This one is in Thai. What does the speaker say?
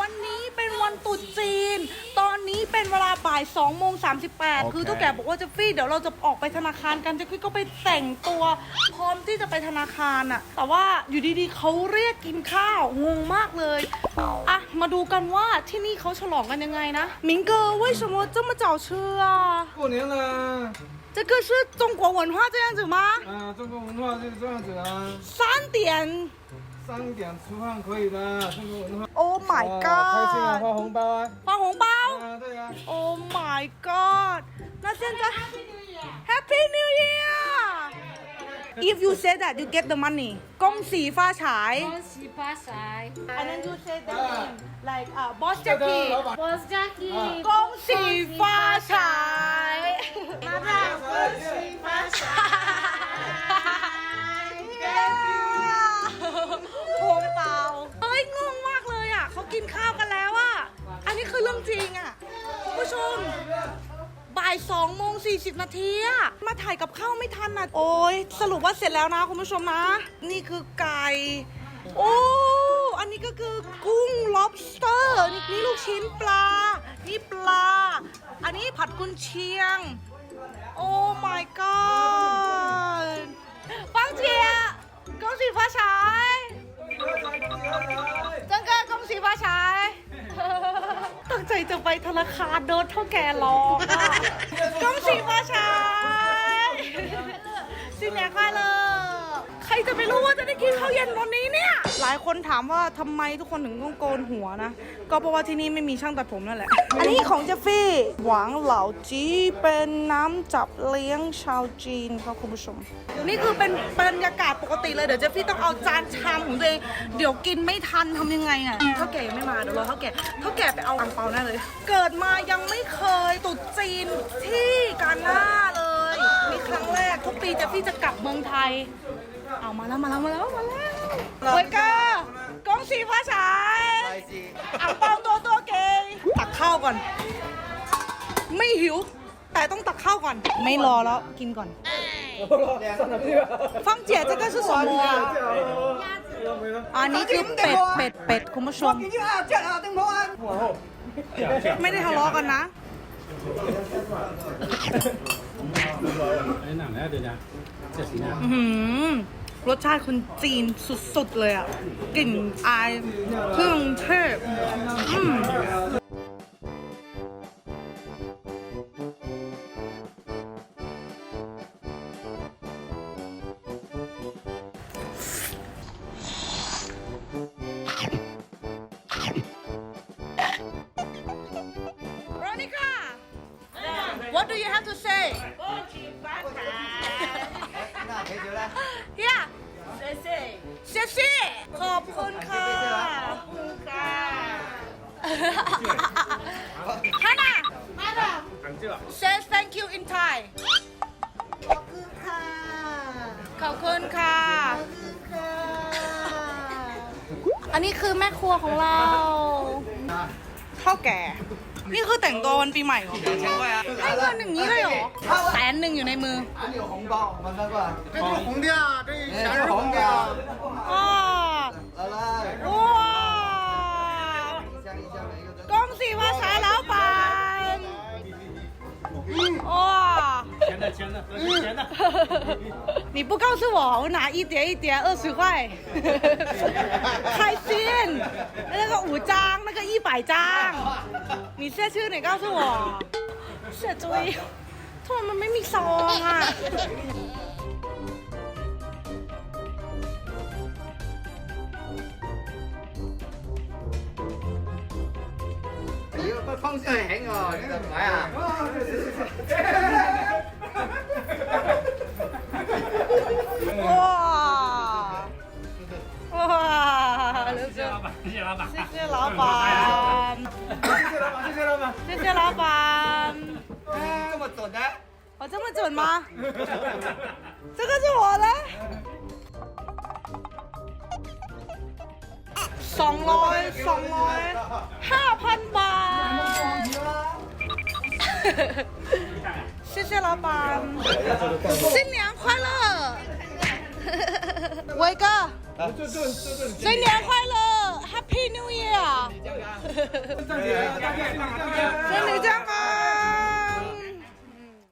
วันนี้เป็นวันตรุษจีน ตอนนี้เป็นเวลาบ่าย2โมง38 คือเท่าแก่บอกว่าเจะฟี่เดี๋ยวเราจะออกไปธนาคารกันเจะฟี่ก็ไปแต่งตัวพร้อมที่จะไปธนาคารอะแต่ว่าอยู่ดีๆเขาเรียกกินข้าวงงมากเลยอะมาดูกันว่าที่นี่เขาฉลองกันยังไงนะมิงเกอร์为什么这么早吃啊过年了，这个是中国文化这样子吗啊，中国文化就是这样子啊，三点 三点吃饭可以的，中国文化。Oh my 啊开心啊，god 发红包啊！发红包啊，对呀、Oh my god 那现在 Happy New Year！Happy New Year! If you say that you get the money 恭喜发财恭喜发财 And then you say the name like uh, Boss Jackie 我是 Jackie 恭喜发财40 นาทีมาถ่ายกับข้าวไม่ทันอะ โอ้ยสรุปว่าเสร็จแล้วนะคุณผู้ชมนะ นี่คือไก่ โอ้ อันนี้ก็คือกุ้ง lobster นนี่ลูกชิ้นปลา นี่ปลา อันนี้ผัดกุนเชียง โอ้ my god ฟังเชียร์กงสีฟ้าชายจังเกอร์กงสีฟ้าชาย ตั้งใจจะไปธนาคารโดนเท่าแก่หลอกอะ จะไปรู้ว่าจะได้กินข้าวเย็นวันนี้เนี่ย หลายคนถามว่าทำไมทุกคนถึงต้องโกนหัวนะ ก็เพราะว่าที่นี่ไม่มีช่างตัดผมนั่นแหละ อันนี้ของเจฟฟี่ หวังเหล่าจีเป็นน้ำจับเลี้ยงชาวจีนครับคุณผู้ชม นี่คือเป็นบรรยากาศปกติเลยเดี๋ยวเจฟฟี่ต้องเอาจานชามของตัวเองเดี๋ยวกินไม่ทันทำยังไงอะเท่าแก่ยังไม่มาเดี๋ยวรอเท่าแก่เท่าแก่ไปเอาอังเปาแน่เลย เกิดมายังไม่เคยตรุษจีนที่กาหน้าเลยนี่ครั้งแรกทุกปีเจฟฟี่จะกลับเมืองไทย เอามาแล้วมาแล้วมาแล้วมาแล้วโอยเกอรกงสีภาษาอ่งเปาตัวตัวเกยตักข้าวก่อน ไม่หิว แต่ต้องตักข้าวก่อน ไม่รอแล้วกินก่อนฟังเจียจะก็คือสมออันนี้คือเป็ดเป็ดเป็ดคุณผู้ชมไม่ได้ทะเลาะกันนะอื้หนังแน่เดี๋ยวนะเจ็ดสีหน้า รสชาติคนจีนสุดๆเลยอะ กลิ่นอายเครื่องเทศอืม Veronica What do you have to say Yeah เซซี่ขอบคุณค่ะฮานา say thank you in Thai ขอบคุณค่ะอันนี้คือแม่ครัวของเราเท่าแก่ นี่คือแต่งตัววันปีใหม่เหรอให้เงินอย่างนี้เลยเหรอแสนหนึ่งอยู่ในมือ 有红包，马上过来。这就是红的啊，这这是红的啊， อ้า 来来， ว้าว 一箱一箱的一个。恭喜发财，老板！哇！钱的钱的，都是钱的。你不告诉我，我拿一叠一叠二十块，开心。 百张，你现在去哪告诉我？谢追，突然没米烧啊！哎呦，快放下来我，你怎么呀？谢谢老板谢谢老板。谢谢老板谢谢老板。谢谢老板谢谢老板这么准的？我这么准吗？这个是我的。爽歪爽歪哈潘吧谢谢老板。新年快乐 伟哥。新年快乐，Happy New Year！